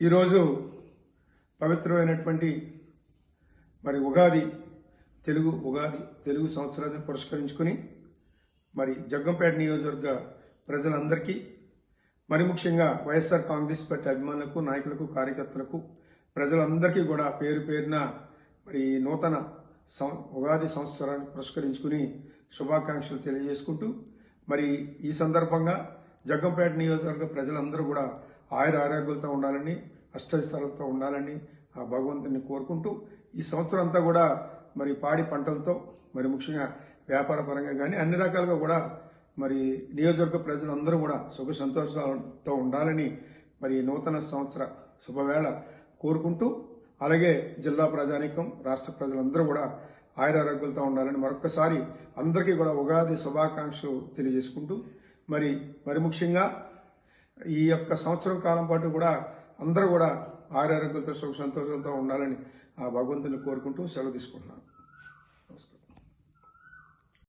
ఈరోజు పవిత్రమైనటువంటి మరి ఉగాది తెలుగు ఉగాది తెలుగు సంవత్సరాన్ని పురస్కరించుకుని మరి జగ్గంపేట నియోజకవర్గ ప్రజలందరికీ మరి ముఖ్యంగా వైఎస్ఆర్ కాంగ్రెస్ పార్టీ అభిమానులకు నాయకులకు కార్యకర్తలకు ప్రజలందరికీ కూడా పేరు పేరున మరి నూతన సం- ఉగాది సంవత్సరాన్ని పురస్కరించుకుని శుభాకాంక్షలు తెలియజేసుకుంటూ మరి ఈ సందర్భంగా జగ్గంపేట నియోజకవర్గ ప్రజలందరూ కూడా ఆయుర ఆరోగ్యాలతో ఉండాలని అష్టైశ్వర్యాలతో ఉండాలని ఆ భగవంతుని కోరుకుంటూ ఈ సంవత్సరం అంతా కూడా మరి పాడి పంటలతో మరి ముఖ్యంగా వ్యాపార పరంగా కానీ అన్ని రకాలుగా కూడా మరి నియోజకవర్గ ప్రజలందరూ కూడా సుఖ సంతోషాలతో ఉండాలని మరి నూతన సంవత్సర శుభవేళ కోరుకుంటూ అలాగే జిల్లా ప్రజానీకం రాష్ట్ర ప్రజలందరూ కూడా ఆయురారోగ్యాలతో ఉండాలని మరొక్కసారి అందరికీ కూడా ఉగాది శుభాకాంక్షలు తెలియజేసుకుంటూ మరి మరి ముఖ్యంగా ఈ యొక్క సంవత్సరం కాలం పాటు కూడా అందరూ కూడా ఆరోగ్యంతో సుఖ సంతోషంతో ఉండాలని ఆ భగవంతుని కోరుకుంటూ సెలవు తీసుకుంటున్నాను.